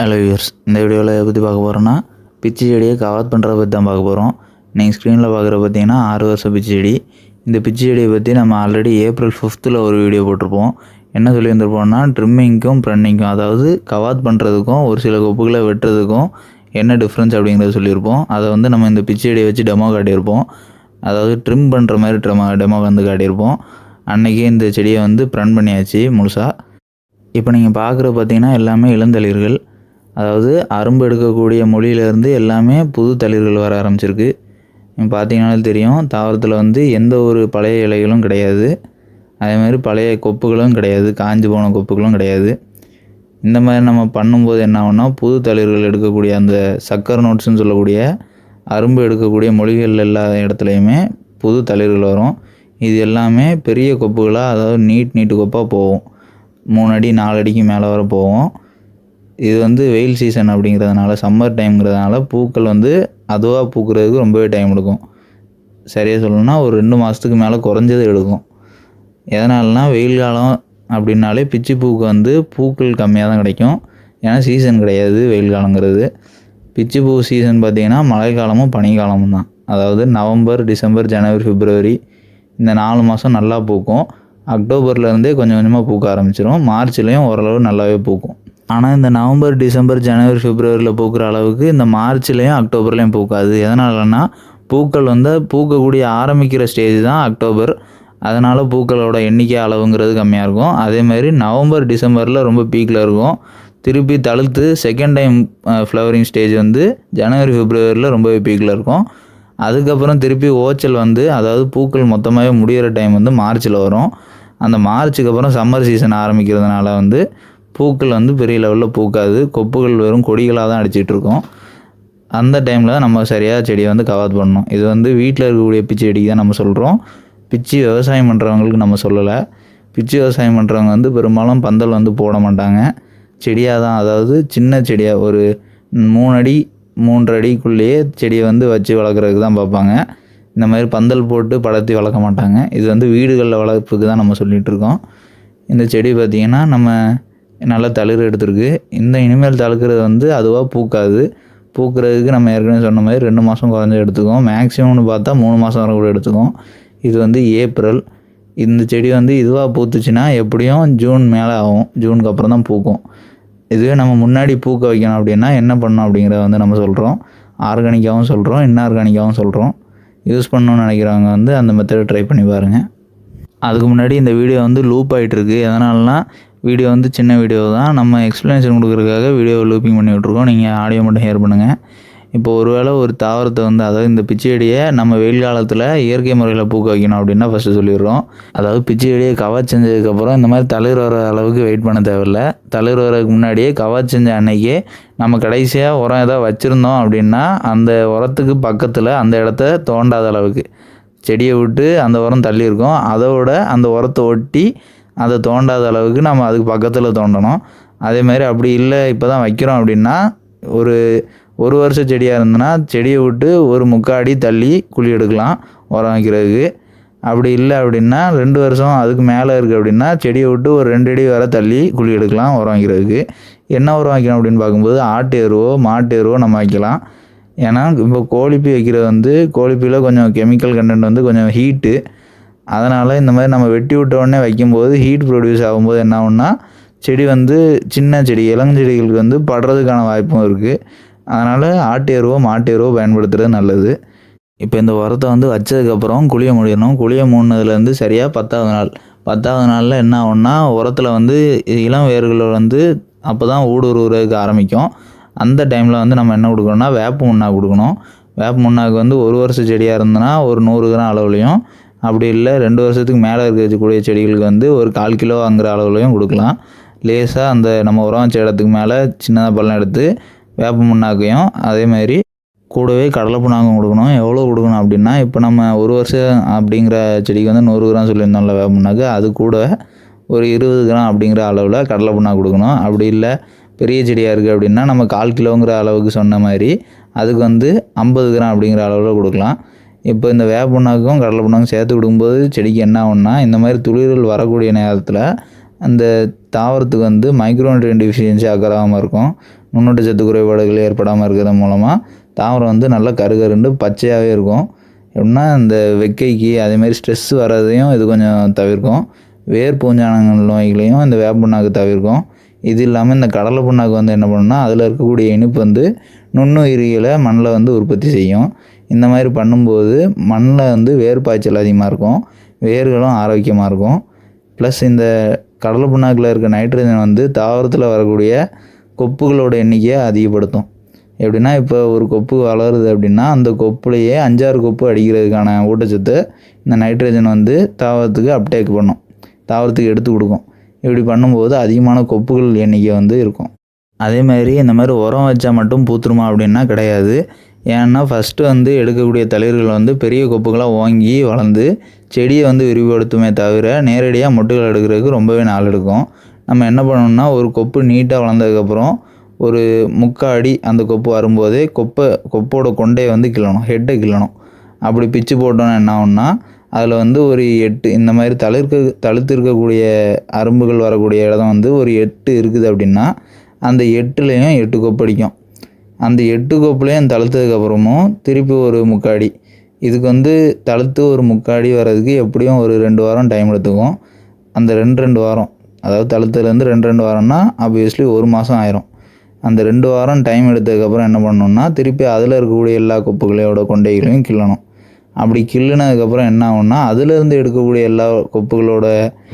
Hello yours இந்த வீடியோவில் எதை பற்றி பார்க்க போகிறோன்னா பிச்சு செடியை கவர் பண்ணுறத பற்றி தான் பார்க்க போகிறோம் நீங்கள் ஸ்க்ரீனில் பார்க்குற பார்த்தீங்கன்னா ஆறு வருஷம் பிச்சு செடி. இந்த பிச்சு செடியை பற்றி நம்ம ஆல்ரெடி ஏப்ரல் ஃபிஃப்த்தில் ஒரு வீடியோ போட்டிருப்போம். என்ன சொல்லியிருந்திருப்போம்னா ட்ரிம்மிங்க்கும் ப்ரன்னிங்க்கும் அதாவது கவாத் பண்ணுறதுக்கும் ஒரு சில கொப்புகளை வெட்டுறதுக்கும் என்ன டிஃப்ரென்ஸ் அப்படிங்கிறத சொல்லியிருப்போம். அதை வந்து நம்ம இந்த பிச்சு செடியை வச்சு டெமோ காட்டியிருப்போம். அதாவது ட்ரிம் பண்ணுற மாதிரி ட்ரம டெமோ வந்து காட்டியிருப்போம். அன்றைக்கி இந்த செடியை வந்து ப்ரன் பண்ணியாச்சு முழுசாக இப்போ நீங்கள் பார்க்குற பார்த்தீங்கன்னா எல்லாமே இளந்தளிர்கள். அதாவது அரும்பு எடுக்கக்கூடிய மொழியிலேருந்து எல்லாமே புது தளிர்கள் வர ஆரம்பிச்சிருக்கு. பார்த்தீங்கனாலும் தெரியும் தாவரத்தில் வந்து எந்த ஒரு பழைய இலைகளும் கிடையாது. அதேமாதிரி பழைய கொப்புகளும் கிடையாது காஞ்சி போன கொப்புகளும் கிடையாது. இந்த மாதிரி நம்ம பண்ணும்போது என்ன ஆகும்னா புது தளிர்கள் எடுக்கக்கூடிய அந்த சக்கர் நோட்ஸ்னு சொல்லக்கூடிய அரும்பு எடுக்கக்கூடிய மொழிகள் எல்லா இடத்துலையுமே புது தளிர்கள் வரும். இது எல்லாமே பெரிய கொப்புகளாக அதாவது நீட் நீட்டு கொப்பாக போகும். மூணு அடி நாலு அடிக்கு மேலே வர போகும். இது வந்து வெயில் சீசன் அப்படிங்கிறதுனால சம்மர் டைம்ங்கிறதுனால பூக்கள் வந்து அதுவாக பூக்கிறதுக்கு ரொம்பவே டைம் எடுக்கும். சரியாக சொல்லணும்னா ஒரு ரெண்டு மாதத்துக்கு மேலே குறைஞ்சது எடுக்கும். எதனாலனா வெயில் காலம் அப்படின்னாலே பிச்சி பூக்கு வந்து பூக்கள் கம்மியாக தான் கிடைக்கும். ஏன்னா சீசன் கிடையாது வெயில் காலங்கிறது. பிச்சி பூ சீசன் பார்த்திங்கன்னா மழைக்காலமும் பனிக்காலமும் தான். அதாவது நவம்பர் டிசம்பர் ஜனவரி பிப்ரவரி இந்த நாலு மாதம் நல்லா பூக்கும். அக்டோபர்லேருந்தே கொஞ்சம் கொஞ்சமாக பூக்க ஆரம்பிச்சிடும் மார்ச்லேயும் ஓரளவு நல்லாவே பூக்கும். ஆனால் இந்த நவம்பர் டிசம்பர் ஜனவரி பிப்ரவரியில் பூக்கிற அளவுக்கு இந்த மார்ச்லேயும் அக்டோபர்லேயும் பூக்காது. எதனாலன்னா பூக்கள் வந்து பூக்கக்கூடிய ஆரம்பிக்கிற ஸ்டேஜ் தான் அக்டோபர். அதனால் பூக்களோட எண்ணிக்கை அளவுங்கிறது கம்மியாக இருக்கும். அதேமாதிரி நவம்பர் டிசம்பரில் ரொம்ப பீக்கில் இருக்கும். திருப்பி தழுத்து செகண்ட் டைம் ஃப்ளவரிங் ஸ்டேஜ் வந்து ஜனவரி பிப்ரவரியில் ரொம்பவே பீக்கில் இருக்கும். அதுக்கப்புறம் திருப்பி ஓச்சல் வந்து அதாவது பூக்கள் மொத்தமாகவே முடிகிற டைம் வந்து மார்ச்சில் வரும். அந்த மார்ச்சுக்கு அப்புறம் சம்மர் சீசன் ஆரம்பிக்கிறதுனால வந்து பூக்கள் வந்து பெரிய லெவலில் பூக்காது. கொப்புகள் வெறும் கொடிகளாக தான் அடிச்சிட்டு இருக்கோம் அந்த டைமில் தான் நம்ம சரியாக செடியை வந்து கவாத் பண்ணணும். இது வந்து வீட்டில் இருக்கக்கூடிய பிச்சு செடிக்கு தான் நம்ம சொல்கிறோம் பிச்சு விவசாயம் பண்ணுறவங்களுக்கு நம்ம சொல்லலை. பிச்சு விவசாயம் பண்ணுறவங்க வந்து பெரும்பாலும் பந்தல் வந்து போட மாட்டாங்க. செடியாக தான் அதாவது சின்ன செடியாக ஒரு மூணு அடி மூன்று அடிக்குள்ளேயே செடியை வந்து வச்சு வளர்க்குறதுக்கு தான் பார்ப்பாங்க. இந்த மாதிரி பந்தல் போட்டு படர்த்தி வளர்க்க மாட்டாங்க. இது வந்து வீடுகளில் வளர்ப்புக்கு தான் நம்ம சொல்லிகிட்டு இருக்கோம். இந்த செடி பார்த்திங்கன்னா நம்ம நல்லா தளிர் எடுத்திருக்கு. இந்த இனிமேல் தழுக்கிறது வந்து அதுவாக பூக்காது. பூக்கிறதுக்கு நம்ம ஏற்கனவே சொன்ன மாதிரி ரெண்டு மாதம் குறைஞ்சி எடுத்துக்கும் மேக்ஸிமம்னு பார்த்தா மூணு மாதம் வரை கூட எடுத்துக்கும் இது வந்து ஏப்ரல் இந்த செடி வந்து இதுவாக பூத்துச்சுன்னா எப்படியும் ஜூன் மேலே ஆகும். ஜூனுக்கு அப்புறம் தான் பூக்கும். இதுவே நம்ம முன்னாடி பூக்க வைக்கணும் அப்படின்னா என்ன பண்ணணும் அப்படிங்கிறத வந்து நம்ம சொல்கிறோம் ஆர்கானிக்காகவும் சொல்கிறோம் இன்ஆர்கானிக்காகவும் சொல்கிறோம் யூஸ் பண்ணணும்னு நினைக்கிறவங்க வந்து அந்த மெத்தடை ட்ரை பண்ணி பாருங்கள் அதுக்கு முன்னாடி இந்த வீடியோ வந்து லூப் ஆகிட்டுருக்கு எதனால்னா வீடியோ வந்து சின்ன வீடியோ தான். நம்ம எக்ஸ்ப்ளனேஷன் கொடுக்குறதுக்காக வீடியோவை லூப்பிங் பண்ணி விட்ருக்கோம் நீங்கள் ஆடியோ மட்டும் ஹேர் பண்ணுங்கள் இப்போ ஒருவேளை ஒரு தாவரத்தை வந்து அதாவது இந்த பிச்சையடியை நம்ம வெயில் காலத்தில் இயற்கை முறையில் பூக்க வைக்கணும் அப்படின்னா ஃபஸ்ட்டு சொல்லிடுறோம். அதாவது பிச்சையடியை செடியை கவர் செஞ்சதுக்கப்புறம் இந்த மாதிரி தளிர் வர அளவுக்கு வெயிட் பண்ண தேவையில்ல. தளிர் வரதுக்கு முன்னாடியே கவர் செஞ்ச அன்னைக்கே நம்ம கடைசியாக உரம் ஏதாவது வச்சுருந்தோம் அப்படின்னா அந்த உரத்துக்கு பக்கத்தில் அந்த இடத்த தோண்டாத அளவுக்கு. செடியை விட்டு அந்த உரம் தள்ளி இருக்கும் அதோட அந்த உரத்தை ஒட்டி அதை தோண்டாத அளவுக்கு நம்ம அதுக்கு பக்கத்தில் தோண்டணும். அதே மாதிரி அப்படி இல்லை இப்போ தான் வைக்கிறோம் அப்படின்னா ஒரு ஒரு வருஷ செடியாக இருந்ததுன்னா செடியை விட்டு ஒரு முக்காடி தள்ளி குழி எடுக்கலாம் உரம் வைக்கிறதுக்கு. அப்படி இல்லை அப்படின்னா ரெண்டு வருஷம் அதுக்கு மேலே இருக்குது அப்படின்னா செடியை விட்டு ஒரு ரெண்டு அடி வர தள்ளி குழி எடுக்கலாம் உரம் வைக்கிறதுக்கு. என்ன உரம் வைக்கணும் அப்படின்னு பார்க்கும்போது ஆட்டு எருவோ மாட்டு எருவோ நம்ம வைக்கலாம். ஏன்னா இப்போ கோழிப்பி வைக்கிறது வந்து கோழிப்பியில் கொஞ்சம் கெமிக்கல் கண்டென்ட் வந்து கொஞ்சம் ஹீட்டு அதனால் இந்த மாதிரி நம்ம வெட்டி விட்ட உடனே வைக்கும்போது ஹீட் ப்ரொடியூஸ் ஆகும்போது என்ன ஆகும்னா செடி வந்து சின்ன செடி இளஞ்செடிகளுக்கு வந்து படுறதுக்கான வாய்ப்பும் இருக்குது அதனால் ஆட்டு எருவோ மாட்டு எருவோ பயன்படுத்துறது நல்லது. இப்போ இந்த உரத்தை வந்து வச்சதுக்கப்புறம் குழிய முடியணும். குழிய மூணுனதுலேருந்து சரியாக பத்தாவது நாள். பத்தாவது நாளில் என்ன ஆகும்னா உரத்தில் வந்து இளம் வேர்கள் வந்து அப்போ தான் ஊடுருவுறதுக்கு ஆரம்பிக்கும். அந்த டைமில் வந்து நம்ம என்ன கொடுக்கணும்னா வேப்ப முன்னா கொடுக்கணும். வேப்ப முன்னாக்கு வந்து ஒரு வருஷ செடியாக இருந்ததுன்னா ஒரு நூறு கிராம் அளவுலையும் அப்படி இல்லை ரெண்டு வருஷத்துக்கு மேலே இருக்கக்கூடிய செடிகளுக்கு வந்து ஒரு கால் கிலோங்கிற அளவுலையும் கொடுக்கலாம். லேசாக அந்த நம்ம உரம் வச்ச இடத்துக்கு மேலே சின்னதாக பள்ளம் எடுத்து வேப்ப முன்னாக்கையும் அதே மாதிரி கூடவே கடலை புண்ணாக்கும் கொடுக்கணும். எவ்வளோ கொடுக்கணும் அப்படின்னா இப்போ நம்ம ஒரு வருஷம் அப்படிங்கிற செடிக்கு வந்து நூறு கிராம் சொல்லியிருந்தோம்ல வேப்ப புண்ணாக்கு அது கூட ஒரு இருபது கிராம் அப்படிங்கிற அளவில் கடலை புண்ணாக்கு கொடுக்கணும். அப்படி இல்லை பெரிய செடியாக இருக்குது அப்படின்னா நம்ம கால் கிலோங்கிற அளவுக்கு சொன்ன மாதிரி அதுக்கு வந்து ஐம்பது கிராம் அப்படிங்கிற அளவில் கொடுக்கலாம். இப்போ இந்த வேப்ப புண்ணாக்கும் கடலை புண்ணாக்கும் சேர்த்து விடும்போது செடிக்கு என்ன ஆகும்னா இந்த மாதிரி துளிர்கள் வரக்கூடிய நேரத்தில் அந்த தாவரத்துக்கு வந்து மைக்ரோநியூட்ரியன் டிஃபிஷியன்சி அகராமல் இருக்கும். நுண்ணூட்ட சத்து குறைபாடுகள் ஏற்படாமல் இருக்கிறது மூலமாக தாவரம் வந்து நல்லா கருகருண்டு பச்சையாகவே இருக்கும். எப்படின்னா இந்த வெக்கைக்கு அதேமாரி ஸ்ட்ரெஸ் வர்றதையும் இது கொஞ்சம் தவிர்க்கும். வேர் பூஞ்சானங்கள் நோய்களையும் இந்த வேப்ப புண்ணாக்கு தவிர்க்கும். இது இல்லாமல் இந்த கடலை புண்ணாக்கு வந்து என்ன பண்ணுன்னா அதில் இருக்கக்கூடிய இனிப்பு வந்து நுண்ணுயிரிகளை மண்ணில் வந்து உற்பத்தி செய்யும். இந்த மாதிரி பண்ணும்போது மண்ணில் வந்து வேர் பாய்ச்சல் அதிகமாக இருக்கும் வேர்களும் ஆரோக்கியமாக இருக்கும். ப்ளஸ் இந்த கடலை புண்ணாக்கில் இருக்க நைட்ரஜன் வந்து தாவரத்தில் வரக்கூடிய கொப்புகளோட எண்ணிக்கையை அதிகப்படுத்தும். எப்படின்னா இப்போ ஒரு கொப்பு வளருது அப்படின்னா அந்த கொப்புலேயே அஞ்சாறு கொப்பு அடிக்கிறதுக்கான ஊட்டச்சத்தை இந்த நைட்ரஜன் வந்து தாவரத்துக்கு அப்டேக் பண்ணும். தாவரத்துக்கு எடுத்து கொடுக்கும். இப்படி பண்ணும்போது அதிகமான கொப்புகள் எண்ணிக்கை வந்து இருக்கும். அதே மாதிரி இந்த மாதிரி உரம் வச்சா மட்டும் பூத்துருமா அப்படின்னா கிடையாது. ஏன்னா ஃபஸ்ட்டு வந்து எடுக்கக்கூடிய தளிர்கள் வந்து பெரிய கொப்புகளாக வாங்கி வளர்ந்து செடியை வந்து விரிவுபடுத்துமே தவிர நேரடியாக மொட்டுகள் எடுக்கிறதுக்கு ரொம்பவே நாள் எடுக்கும். நம்ம என்ன பண்ணணும்னா ஒரு கொப்பு நீட்டாக வளர்ந்ததுக்கப்புறம் ஒரு முக்கால் அடி அந்த கொப்பு வரும்போதே கொப்பை கொப்போட கொண்டையை வந்து கிள்ளணும் ஹெட்டை கிள்ளணும். அப்படி பிச்சு போட்டோன்னா என்ன ஆகும்னா அதில் வந்து ஒரு எட்டு இந்த மாதிரி தளிர்க்க தழுத்து இருக்கக்கூடிய அரும்புகள் வரக்கூடிய இடம் வந்து ஒரு எட்டு இருக்குது அப்படின்னா அந்த எட்டுலேயும் எட்டு கொப்பு அடிக்கும். அந்த எட்டு கொப்புலேயும் தழுத்ததுக்கப்புறமும் திருப்பி ஒரு முக்காடி. இதுக்கு வந்து தளர்த்து ஒரு முக்காடி வர்றதுக்கு எப்படியும் ஒரு ரெண்டு வாரம் டைம் எடுத்துக்கும். அந்த ரெண்டு ரெண்டு வாரம் அதாவது தழுத்துலேருந்து ரெண்டு ரெண்டு வாரம்னா ஆப்வியஸ்லி ஒரு மாதம் ஆயிரும். அந்த ரெண்டு வாரம் டைம் எடுத்ததுக்கப்புறம் என்ன பண்ணணும்னா திருப்பி அதில் இருக்கக்கூடிய எல்லா கொப்புகளோட கொண்டைகளையும் கிள்ளணும். அப்படி கிள்ளுனதுக்கப்புறம் என்ன ஆகும்னா அதுலேருந்து எடுக்கக்கூடிய எல்லா கொப்புகளோட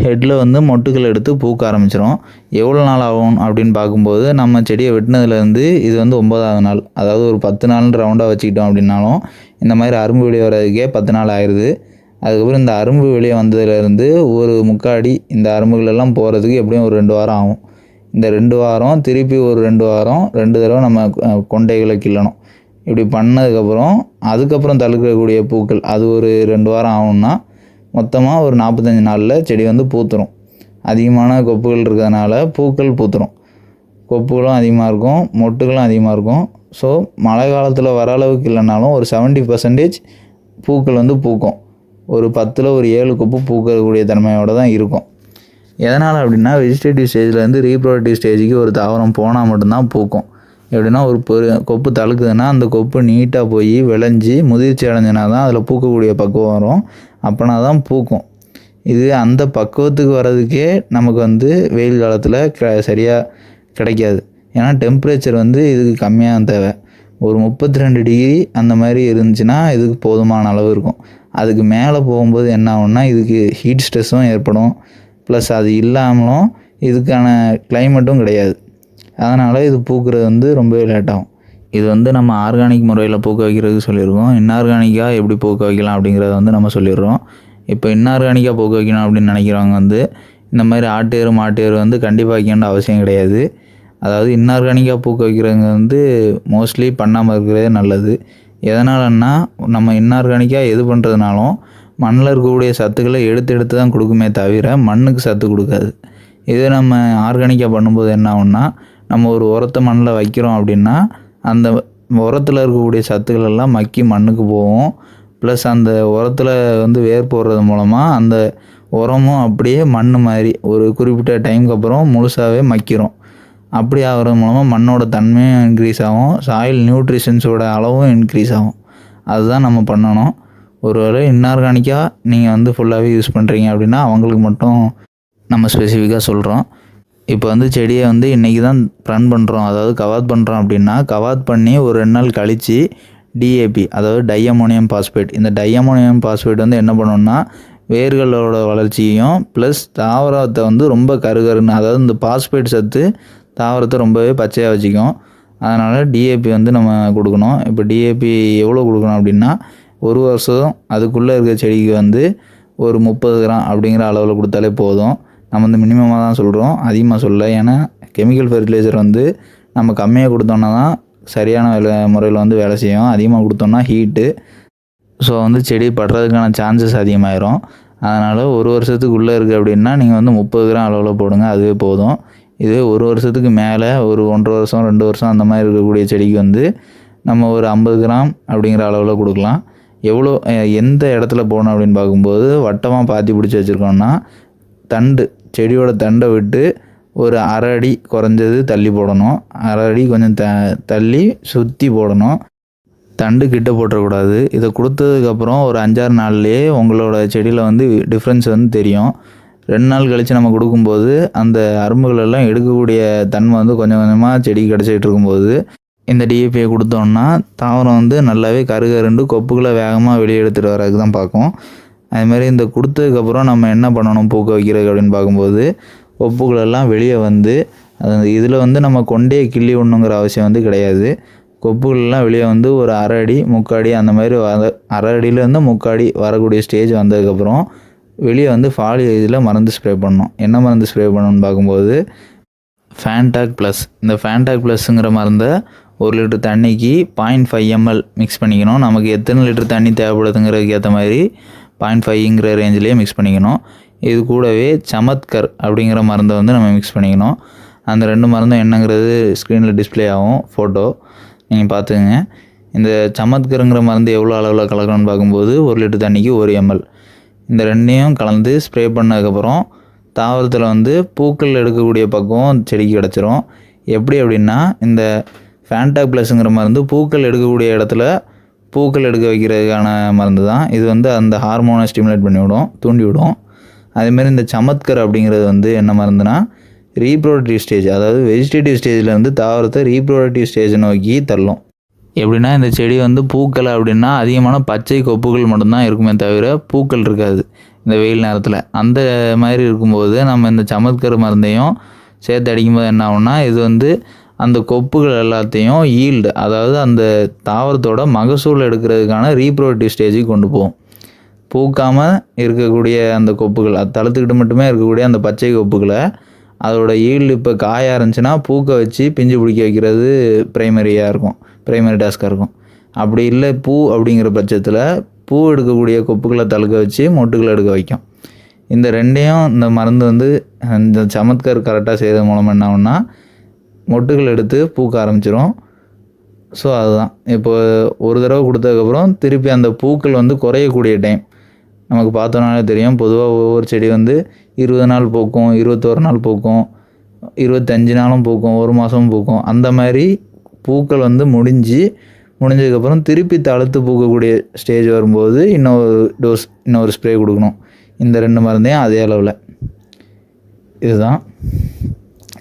ஹெட்டில் வந்து மொட்டுக்கள் எடுத்து பூக்க ஆரம்பிச்சிடும் எவ்வளோ நாள் ஆகும் அப்படின்னு பார்க்கும்போது நம்ம செடியை வெட்டினதுலேருந்து இது வந்து ஒன்பதாவது நாள். அதாவது ஒரு பத்து நாள்னு ரவுண்டாக வச்சுக்கிட்டோம் அப்படின்னாலும் இந்த மாதிரி அரும்பு வெளியே வர்றதுக்கே பத்து நாள் ஆயிடுது அதுக்கப்புறம் இந்த அரும்பு வெளியே வந்ததுலேருந்து ஒரு முக்காடி இந்த அரும்புகளெல்லாம் போகிறதுக்கு எப்படியும் ஒரு ரெண்டு வாரம் ஆகும். இந்த ரெண்டு வாரம் திருப்பி ஒரு ரெண்டு வாரம் ரெண்டு தடவை நம்ம கொண்டைகளை கிள்ளணும். இப்படி பண்ணதுக்கப்புறம் அதுக்கப்புறம் தழுக்கக்கூடிய பூக்கள் அது ஒரு ரெண்டு வாரம் ஆகும்னா மொத்தமாக ஒரு நாற்பத்தஞ்சு நாளில் செடி வந்து பூத்துரும். அதிகமான கொப்புகள் இருக்கிறதுனால பூக்கள் பூத்துரும். கொப்புகளும் அதிகமாக இருக்கும் மொட்டுகளும் அதிகமாக இருக்கும். ஸோ மழை காலத்தில் வர அளவுக்கு இல்லைனாலும் ஒரு செவன்ட்டி பர்சன்டேஜ் பூக்கள் வந்து பூக்கும். ஒரு பத்தில் ஒரு ஏழு கொப்பு பூக்கக்கூடிய தன்மையோடு தான் இருக்கும். எதனால் அப்படின்னா வெஜிடேட்டிவ் ஸ்டேஜ்லேருந்து ரீப்ரொடக்டிவ் ஸ்டேஜுக்கு ஒரு தாவரம் போனால் மட்டும்தான் பூக்கும். எப்படின்னா ஒரு பெரு கொப்பு தழுக்குதுன்னா அந்த கொப்பு நீட்டாக போய் விளைஞ்சி முதிர்ச்சி அடைஞ்சினா தான் அதில் பூக்கக்கூடிய பக்குவம் வரும். அப்போனா தான் பூக்கும். இது அந்த பக்குவத்துக்கு வர்றதுக்கே நமக்கு வந்து வெயில் காலத்தில் க சரியாக கிடைக்காது. ஏன்னா டெம்பரேச்சர் வந்து இதுக்கு கம்மியாக தேவை. ஒரு முப்பத்தி ரெண்டு டிகிரி அந்த மாதிரி இருந்துச்சுன்னா இதுக்கு போதுமான அளவு இருக்கும். அதுக்கு மேலே போகும்போது என்ன ஆகும்னா இதுக்கு ஹீட் ஸ்ட்ரெஸ்ஸும் ஏற்படும். ப்ளஸ் அது இல்லாமலும் இதுக்கான கிளைமேட்டும் கிடையாது. அதனால் இது பூக்கிறது வந்து ரொம்பவே லேட்டாகும் இது வந்து நம்ம ஆர்கானிக் முறையில் பூக்க வைக்கிறதுக்கு சொல்லியிருக்கோம். இன்ஆர்கானிக்காக எப்படி பூக்க வைக்கலாம் அப்படிங்கிறத வந்து நம்ம சொல்லிடுறோம். இப்போ இன்ஆர்கானிக்காக பூக்க வைக்கணும் அப்படின்னு நினைக்கிறவங்க வந்து இந்த மாதிரி ஆட்டேரு மாட்டேரு வந்து கண்டிப்பாக வைக்க அவசியம் கிடையாது. அதாவது இன்ஆர்கானிக்காக பூக்க வைக்கிறவங்க வந்து மோஸ்ட்லி பண்ணாமல் இருக்கிறதே நல்லது. எதனாலன்னா நம்ம இன்ஆர்கானிக்காக எது பண்ணுறதுனாலும் மண்ணில் இருக்கக்கூடிய சத்துக்களை எடுத்து எடுத்து தான் கொடுக்குமே தவிர மண்ணுக்கு சத்து கொடுக்காது. இதே நம்ம ஆர்கானிக்காக பண்ணும்போது என்ன ஆகும்னா நம்ம ஒரு உரத்தை மண்ணில் வைக்கிறோம் அப்படின்னா அந்த உரத்தில் இருக்கக்கூடிய சத்துக்கள் எல்லாம் மக்கி மண்ணுக்கு போகும். ப்ளஸ் அந்த உரத்தில் வந்து வேர் போடுறது மூலமாக அந்த உரமும் அப்படியே மண் மாதிரி ஒரு குறிப்பிட்ட டைமுக்கு அப்புறம் முழுசாகவே மக்கிறோம் அப்படி ஆகிறது மூலமாக மண்ணோட தன்மையும் இன்க்ரீஸ் ஆகும். சாயில் நியூட்ரிஷன்ஸோட அளவும் இன்க்ரீஸ் ஆகும். அதுதான் நம்ம பண்ணணும். ஒருவேளை இன்ஆர்கானிக்காக நீங்கள் வந்து ஃபுல்லாகவே யூஸ் பண்ணுறீங்க அப்படின்னா அவங்களுக்கு மட்டும் நம்ம ஸ்பெசிஃபிக்காக சொல்கிறோம் இப்போ வந்து செடியை வந்து இன்றைக்கி தான் ரன் பண்ணுறோம் அதாவது கவாத் பண்ணுறோம் அப்படின்னா கவாத் பண்ணி ஒரு ரெண்டு நாள் கழித்து டிஏபி அதாவது டையமோனியம் பாஸ்பேட் இந்த டையமோனியம் பாஸ்பேட் வந்து என்ன பண்ணணும்னா வேர்களோட வளர்ச்சியையும் ப்ளஸ் தாவரத்தை வந்து ரொம்ப கருகருன்னு அதாவது இந்த பாஸ்பேட் சத்து தாவரத்தை ரொம்பவே பச்சையாக வச்சுக்கும். அதனால் டிஏபி வந்து நம்ம கொடுக்கணும். இப்போ டிஏபி எவ்வளோ கொடுக்கணும் அப்படின்னா ஒரு வருஷம் அதுக்குள்ளே இருக்க செடிக்கு வந்து ஒரு முப்பது கிராம் அப்படிங்கிற அளவில் கொடுத்தாலே போதும். நம்ம வந்து மினிமமாக தான் சொல்கிறோம் அதிகமாக சொல்ல. ஏன்னா கெமிக்கல் ஃபெர்டிலைசர் வந்து நம்ம கம்மியாக கொடுத்தோன்னா தான் சரியான வேலை முறையில் வந்து வேலை செய்யும். அதிகமாக கொடுத்தோன்னா ஹீட்டு ஸோ வந்து செடி படுறதுக்கான சான்சஸ் அதிகமாயிரும். அதனால் ஒரு வருஷத்துக்கு உள்ளே இருக்குது அப்படின்னா நீங்கள் வந்து முப்பது கிராம் அளவில் போடுங்க. அதுவே போதும். இதே ஒரு வருஷத்துக்கு மேலே ஒரு ஒன்றரை வருஷம் ரெண்டு வருஷம் அந்த மாதிரி இருக்கக்கூடிய செடிக்கு வந்து நம்ம ஒரு ஐம்பது கிராம் அப்படிங்கிற அளவில் கொடுக்கலாம். எவ்வளோ எந்த இடத்துல போகணும் அப்படின்னு பார்க்கும்போது வட்டமாக பாத்தி பிடிச்சி வச்சுருக்கோம்னா தண்டு செடியோட தண்டை விட்டு ஒரு அரை அடி குறைஞ்சது தள்ளி போடணும். அரை அடி கொஞ்சம் த தள்ளி சுற்றி போடணும். தண்டு கிட்ட போட்டுறக்கூடாது. இதை கொடுத்ததுக்கப்புறம் ஒரு அஞ்சாறு நாள்லேயே உங்களோட செடியில் வந்து டிஃப்ரென்ஸ் வந்து தெரியும். ரெண்டு நாள் கழித்து நம்ம கொடுக்கும்போது அந்த அரும்புகளெல்லாம் எடுக்கக்கூடிய தன்மை வந்து கொஞ்சம் கொஞ்சமாக செடி கிடச்சிட்டு இருக்கும்போது இந்த டிஏபியை கொடுத்தோம்னா தாவரம் வந்து நல்லாவே கருகருண்டு கொப்புகளை வேகமாக வெளியே எடுத்துகிட்டு வரதுக்கு தான் பார்க்கும். அதுமாதிரி இந்த கொடுத்ததுக்கப்புறம் நம்ம என்ன பண்ணணும்? பூக்க வைக்கிறதுக்கு அப்படின்னு பார்க்கும்போது கொப்புகளெல்லாம் வெளியே வந்து அது இதில் வந்து நம்ம கொண்டே கிள்ளி விடணுங்கிற அவசியம் வந்து கிடையாது. கொப்புகள்லாம் வெளியே வந்து ஒரு அரை அடி முக்காடி அந்த மாதிரி வர அரை அடியிலேருந்து முக்காடி வரக்கூடிய ஸ்டேஜ் வந்ததுக்கப்புறம் வெளியே வந்து ஃபாலி இதில் மருந்து ஸ்ப்ரே பண்ணணும். என்ன மருந்து ஸ்ப்ரே பண்ணணும்னு பார்க்கும்போது ஃபேன்டாக் ப்ளஸ் இந்த ஃபேன்டாக் ப்ளஸ்ஸுங்கிற மருந்தை ஒரு லிட்டர் தண்ணிக்கு பாயிண்ட் ஃபைவ் எம்எல் மிக்ஸ் பண்ணிக்கணும். நமக்கு எத்தனை லிட்டர் தண்ணி தேவைப்படுதுங்கிறதுக்கு ஏற்ற மாதிரி பாயிண்ட் ஃபைவ்ங்கிற ரேஞ்சிலேயே மிக்ஸ் பண்ணிக்கணும். இது கூடவே சமத்கர் அப்படிங்கிற மருந்தை வந்து நம்ம மிக்ஸ் பண்ணிக்கணும். அந்த ரெண்டு மருந்தும் என்னங்கிறது ஸ்க்ரீனில் டிஸ்ப்ளே ஆகும் ஃபோட்டோ நீங்கள் பார்த்துக்கங்க. இந்த சமத்கருங்கிற மருந்து எவ்வளோ அளவில் கலக்கணும்னு பார்க்கும்போது ஒரு லிட்டர் தண்ணிக்கு ஒரு எம்எல் இந்த ரெண்டையும் கலந்து ஸ்ப்ரே பண்ணதுக்கப்புறம் தாவரத்தில் வந்து பூக்கள் எடுக்கக்கூடிய பக்கம் செடிக்கு கிடச்சிரும். எப்படி அப்படின்னா இந்த ஃபேன்டாக் ப்ளஸ்ங்கிற மருந்து பூக்கள் எடுக்கக்கூடிய இடத்துல பூக்கள் எடுக்க வைக்கிறதுக்கான மருந்து தான். இது வந்து அந்த ஹார்மோனை ஸ்டிமுலேட் பண்ணிவிடும் தூண்டிவிடும் தூண்டி அதேமாரி இந்த சமத்கர் அப்படிங்கிறது வந்து என்ன மருந்துனா ரீப்ரோடக்டிவ் ஸ்டேஜ் அதாவது வெஜிடேட்டிவ் ஸ்டேஜில் இருந்து தாவரத்தை ரீப்ரோடக்டிவ் ஸ்டேஜை நோக்கி தள்ளும். எப்படின்னா இந்த செடி வந்து பூக்களை அப்படின்னா அதிகமான பச்சை கொப்புகள் மட்டும்தான் இருக்குமே தவிர பூக்கள் இருக்காது இந்த வெயில் நேரத்தில். அந்த மாதிரி இருக்கும்போது நம்ம இந்த சமத்கர் மருந்தையும் சேர்த்து அடிக்கும்போது என்ன ஆகும்னா இது வந்து அந்த கொப்புகள் எல்லாத்தையும் ஈல்டு அதாவது அந்த தாவரத்தோட மகசூல் எடுக்கிறதுக்கான ரீப்ரோடக்டிவ் ஸ்டேஜுக்கு கொண்டு போகும். பூக்காமல் இருக்கக்கூடிய அந்த கொப்புகள் அது தளத்துக்கிட்டு மட்டுமே இருக்கக்கூடிய அந்த பச்சை கொப்புகளை அதோட ஈல்டு இப்போ காய இருந்துச்சுன்னா பூக்க வச்சு பிஞ்சு பிடிக்க வைக்கிறது ப்ரைமரியாக இருக்கும் ப்ரைமரி டாஸ்காக இருக்கும். அப்படி இல்லை பூ அப்படிங்கிற பட்சத்தில் பூ எடுக்கக்கூடிய கொப்புகளை தழுக்க வச்சு மொட்டுகளை எடுக்க வைக்கும். இந்த ரெண்டையும் இந்த மருந்து வந்து இந்த சமத்கர் கரெக்டாக செய்கிறது மூலமாக என்ன மொட்டுகள் எடுத்து பூக்க ஆரம்பிச்சிரும். ஸோ அதுதான். இப்போ ஒரு தடவை கொடுத்ததுக்கப்புறம் திருப்பி அந்த பூக்கள் வந்து குறையக்கூடிய டைம் நமக்கு பார்த்தோன்னாலே தெரியும். பொதுவாக ஒவ்வொரு செடி வந்து இருபது நாள் பூக்கும் இருபத்தோரு நாள் பூக்கும் இருபத்தஞ்சி நாளும் பூக்கும் ஒரு மாதமும் பூக்கும். அந்த மாதிரி பூக்கள் வந்து முடிஞ்சு முடிஞ்சதுக்கப்புறம் திருப்பி தழுத்து பூக்கக்கூடிய ஸ்டேஜ் வரும்போது இன்னொரு டோஸ் இன்னொரு ஸ்ப்ரே கொடுக்கணும். இந்த ரெண்டு மருந்தையும் அதே அளவில். இதுதான்.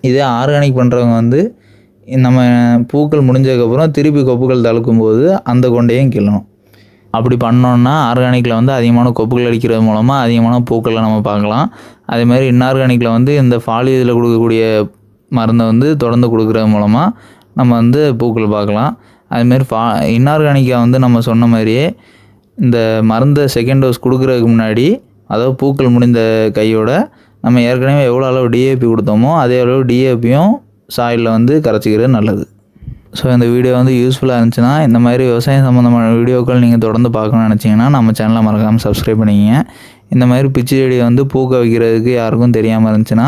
இதே ஆர்கானிக் பண்ணுறவங்க வந்து நம்ம பூக்கள் முடிஞ்சதுக்கப்புறம் திருப்பி கொப்புகள் தழுக்கும்போது அந்த கொண்டையும் கிள்ளணும். அப்படி பண்ணோன்னா ஆர்கானிக்கில் வந்து அதிகமான கொப்புகள் அடிக்கிறது மூலமாக அதிகமான பூக்களை நம்ம பார்க்கலாம். அதே மாதிரி இன்ஆர்கானிக்கில் வந்து இந்த ஃபாலி இதில் கொடுக்கக்கூடிய மருந்தை வந்து தொடர்ந்து கொடுக்குறது மூலமாக நம்ம வந்து பூக்கள் பார்க்கலாம். அதுமாரி ஃபா இன்ஆர்கானிக்காக வந்து நம்ம சொன்ன மாதிரியே இந்த மருந்தை செகண்ட் டோஸ் கொடுக்குறதுக்கு முன்னாடி அதாவது பூக்கள் முடிந்த கையோட நம்ம ஏற்கனவே எவ்வளோ அளவு டிஏபி கொடுத்தோமோ அதே அளவு டிஏபியும் சாயிலில் வந்து கரைச்சிக்கிறது நல்லது. ஸோ இந்த வீடியோ வந்து யூஸ்ஃபுல்லாக இருந்துச்சுன்னா இந்த மாதிரி விவசாயம் சம்மந்தமான வீடியோக்கள் நீங்கள் தொடர்ந்து பார்க்கணும்னு நினச்சிங்கன்னா நம்ம சேனலை மறக்காமல் சப்ஸ்கிரைப் பண்ணிக்கங்க. இந்த மாதிரி பிச்சு செடியை வந்து பூக்க வைக்கிறதுக்கு யாருக்கும் தெரியாமல் இருந்துச்சுன்னா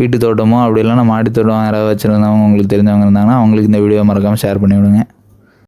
வீட்டு தோட்டமோ அப்படி இல்லைன்னா மாடி தோட்டம் யாராவது வச்சுருந்தவங்க உங்களுக்கு தெரிஞ்சவங்க இருந்தாங்கன்னா அவங்களுக்கு இந்த வீடியோ மறக்காமல் ஷேர் பண்ணி விடுங்க